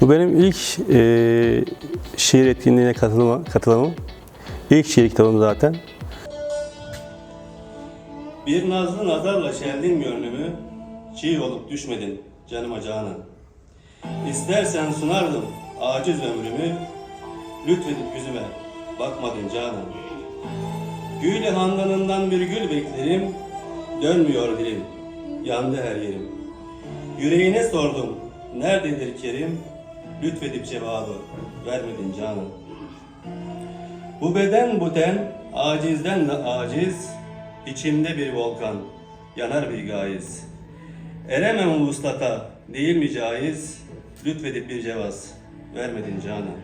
Bu benim ilk e, şiir etkinliğine katılma, katılımım. İlk şiir kitabım zaten. Bir nazlı nazarla şeldin gönlümü, çiğ olup düşmedin canıma canan. İstersen sunardım aciz ömrümü, lütfedip yüzüme bakmadın canan. Gül handanından bir gül beklerim, dönmüyor dilim, yandı her yerim. Yüreğine sordum, nerededir Kerim, lütfedip cevabı vermedin canan. Bu beden bu ten, acizden de aciz, içimde bir volkan, yanar bir gayz. Eremem vuslata, değil mi caiz, lütfedip bir cevaz, vermedin canan.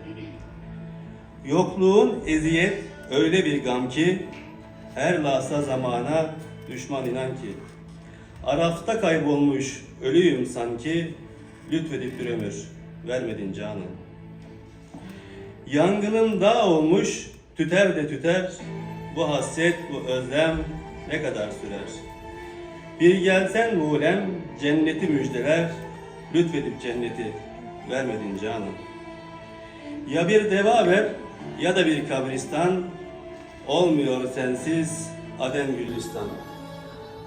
Yokluğun eziyet öyle bir gam ki, her lasa zamana düşman inan ki. Arafta kaybolmuş ölüyüm sanki, lütfedip bir ömür, vermedin canan. Yangının dağ olmuş, tüter de tüter, bu hasret, bu özlem ne kadar sürer? Bir gelsen mulem, cenneti müjdeler, lütfedip cenneti vermedin canım. Ya bir deva ver, ya da bir kabristan, olmuyor sensiz Adem Gülistan.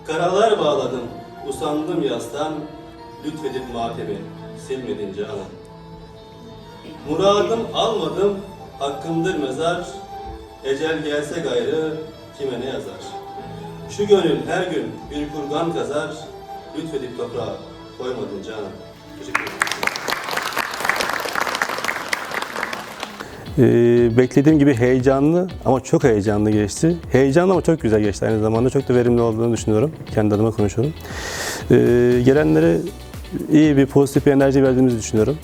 Karalar bağladım, usandım yastan, lütfedip matemi silmedin canım. Muradım almadım, hakkımdır mezar. Ecel gelse gayrı kime ne yazar? Şu gönül her gün bir kurgan kazar. Lütfedip toprağa koymadın canım. Teşekkür ederim. Ee, beklediğim gibi heyecanlı ama çok heyecanlı geçti. Heyecanlı ama çok güzel geçti aynı zamanda. Çok da verimli olduğunu düşünüyorum. Kendi adıma konuşuyorum. Ee, gelenlere iyi bir pozitif bir enerji verdiğimizi düşünüyorum.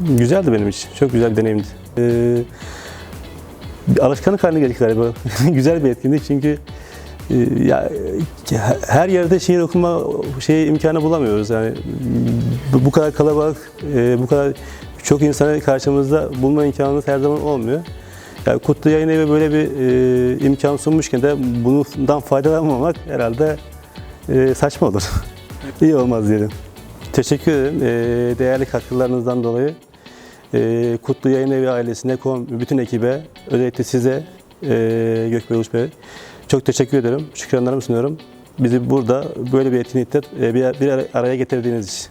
Güzeldi benim için. Çok güzel bir deneyimdi. Ee, bir alışkanlık haline geldik galiba. güzel bir etkinlik çünkü e, ya her yerde şiir okuma şey imkanı bulamıyoruz. Yani bu, bu kadar kalabalık, e, bu kadar çok insanı karşımızda bulma imkanımız her zaman olmuyor. Yani Kutlu Yayın Evi böyle bir e, imkan sunmuşken de bundan faydalanmamak herhalde e, saçma olur. İyi olmaz diyelim. Teşekkür ederim e, değerli katkılarınızdan dolayı. E, Kutlu Yayın Evi ailesine, bütün ekibe, özellikle size e, Gökbey Uluç Bey çok teşekkür ederim. Şükranlarımı sunuyorum. Bizi burada böyle bir etkinlikte e, bir araya getirdiğiniz için.